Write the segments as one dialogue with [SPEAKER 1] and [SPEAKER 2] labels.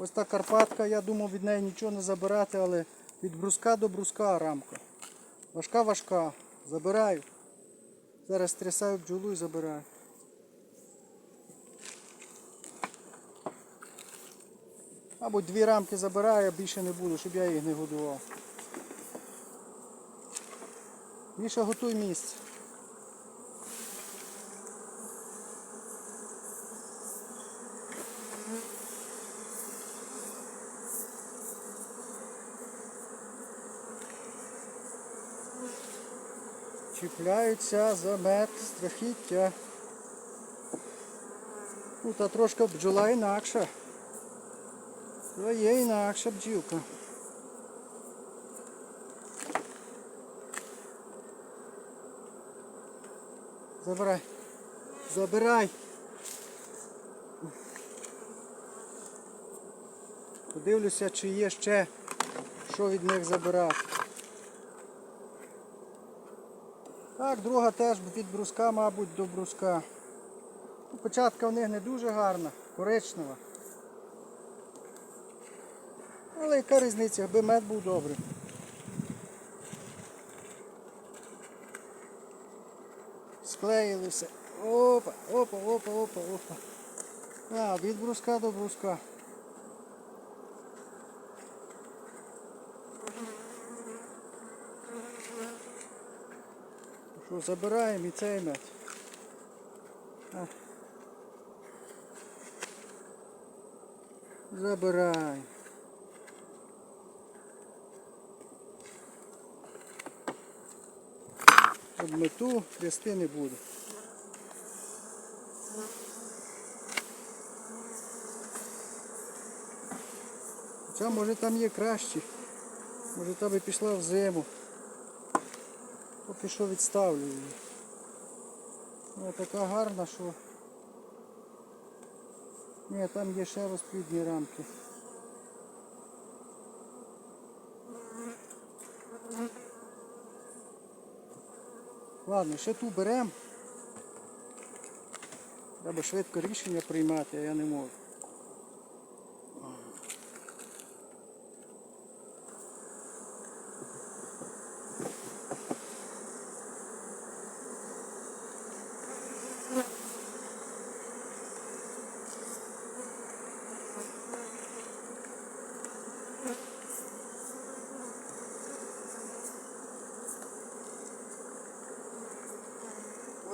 [SPEAKER 1] Ось та Карпатка, я думав від неї нічого не забирати, але від бруска до бруска рамка. Важка важка. Забираю. Зараз стрясаю бджолу і забираю. Мабуть, дві рамки забираю, а більше не буду, щоб я їх не годував. Міша, готуй місце. Чіпляються за мед страхіття. Тут трошки бджола інакша. То є інакша бджілка. Забирай. Забирай. Подивлюся, чи є ще що від них забирати. Так, друга теж від бруска, мабуть, до бруска. Ну, Початка в них не дуже гарна, коричнева. Але яка різниця, якби мед був добрий. Склеїли все. Опа, опа, опа, опа, опа. А, від бруска до бруска. Що, забираємо і цей мед. Забираємо. Обмету, трясти не буду. Хоча може там є кращі. Може та би пішла в зиму. Поки що відставлю її. Вона така гарна, що... Ні, там є ще розплідні рамки. Ладно, ще ту беремо. Треба швидко рішення приймати, а я не можу.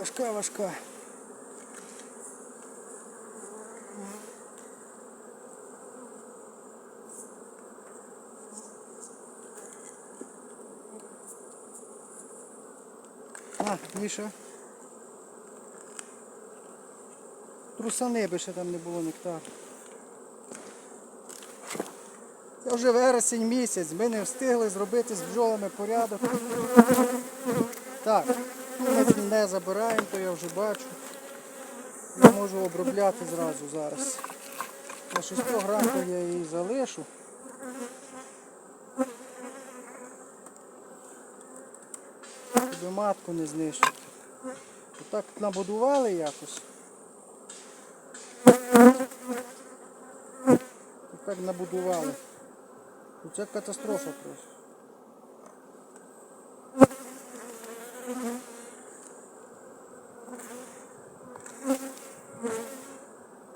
[SPEAKER 1] Важка, важка. А, Міша. Трусани би ще там не було нектару. Це вже вересень місяць, ми не встигли зробити з бджолами порядок. Так, не забираємо, то я вже бачу. Я можу обробляти зразу зараз. На 600 грамів я її залишу. Щоб матку не знищити. Отак набудували якось. Так набудували. Ну, Це катастрофа просто.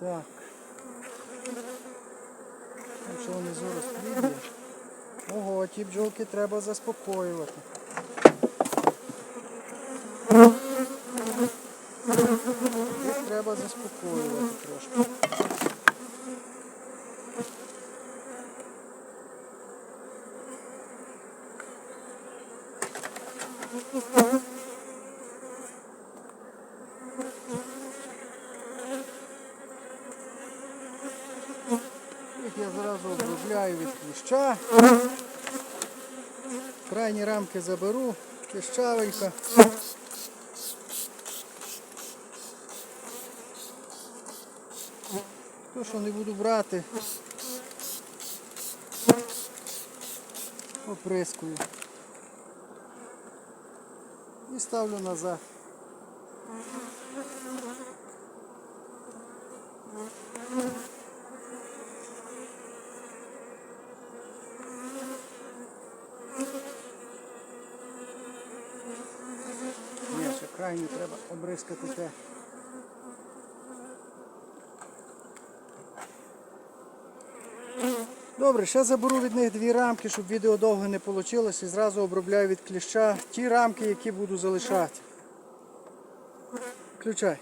[SPEAKER 1] Так. Ну, що внизу розплідні? Ого, ті бджолки треба заспокоювати. Їх треба заспокоювати трошки. Їх я зразу обробляю від кліща. Крайні рамки заберу, кліщавенька. То, що не буду брати, оприскую. І ставлю назад. Ні, ще крайні треба обрискати те. Добре, ще заберу від них дві рамки, щоб відео довго не вийшло. І зразу обробляю від кліща ті рамки, які буду залишати. Включай.